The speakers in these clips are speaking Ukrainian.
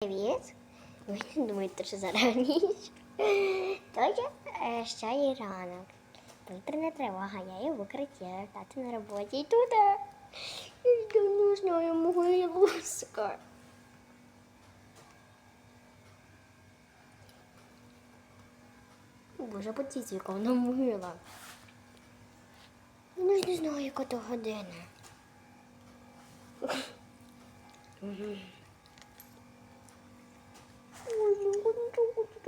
Привіт. Ви не думаєте, що зараз ніч. Тож е, ще є ранок. Повітряна тривога, я є в укритті, на роботі і тут. Я не знаю мого луска. Боже, подивіться, яка вона мила. Я ж не знаю, яка то година.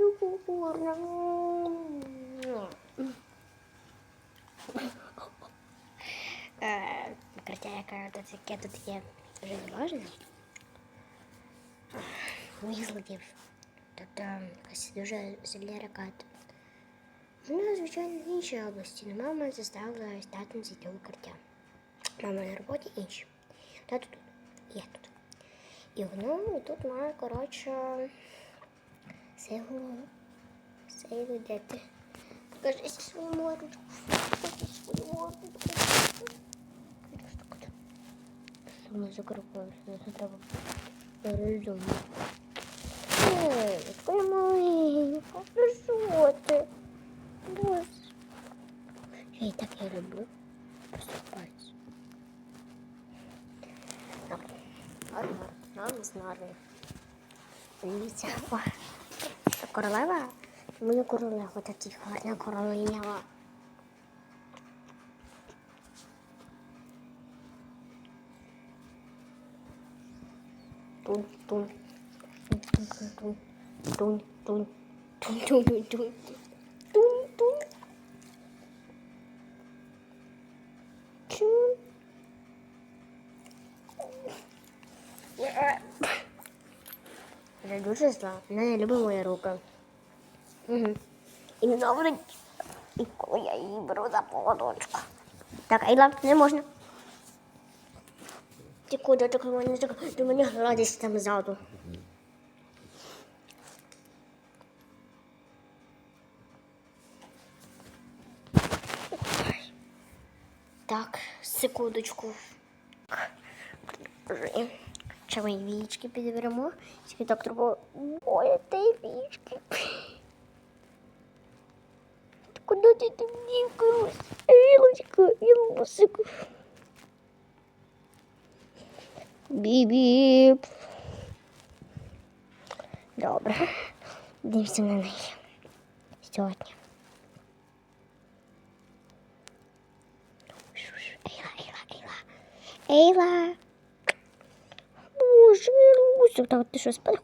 хочу такого гарного. Е, Укриття, яке тут, яке тут є дуже важне. Моїх злодів. Тобто якась дуже сильна ракета. Ну, звичайно, в іншій області, але мама заставила стати зайти в укриття. Мама на роботі інші. Тато тут. Я тут. І воно тут має, коротше, це головне. Все йдете. Покажи свою мордочку. Покажи свою мордочку. Сумно закрупуємося, не треба перезумно. Ой, яка маленька, ну що ти? Боже. Я і так я люблю. Просто пальці. Так, армар, нам з нари. Дивіться, королева. Ми не королева, та ті гарна королева. Тун, тун. Тун, тун, тун. Тун, тун, тун, тун. Тун, тун. Чун. Yeah. Я дуже зла. Вона не любить мої руки. Угу. І ненавидить. І коли я її беру за поводочку. Так, Айла, не можна. Ти куди так мене так до мене гладиш там ззаду. Так, секундочку. Ще ми вічки підберемо. Тільки так треба. Де вічки. Куди ти там дівкалась? Ілочка, Ілосику. Біп-біп. Добре. Дивимося на неї. Сьогодні. Ейла, Ейла, Ейла. Ейла ж не Русик, так ти що спать?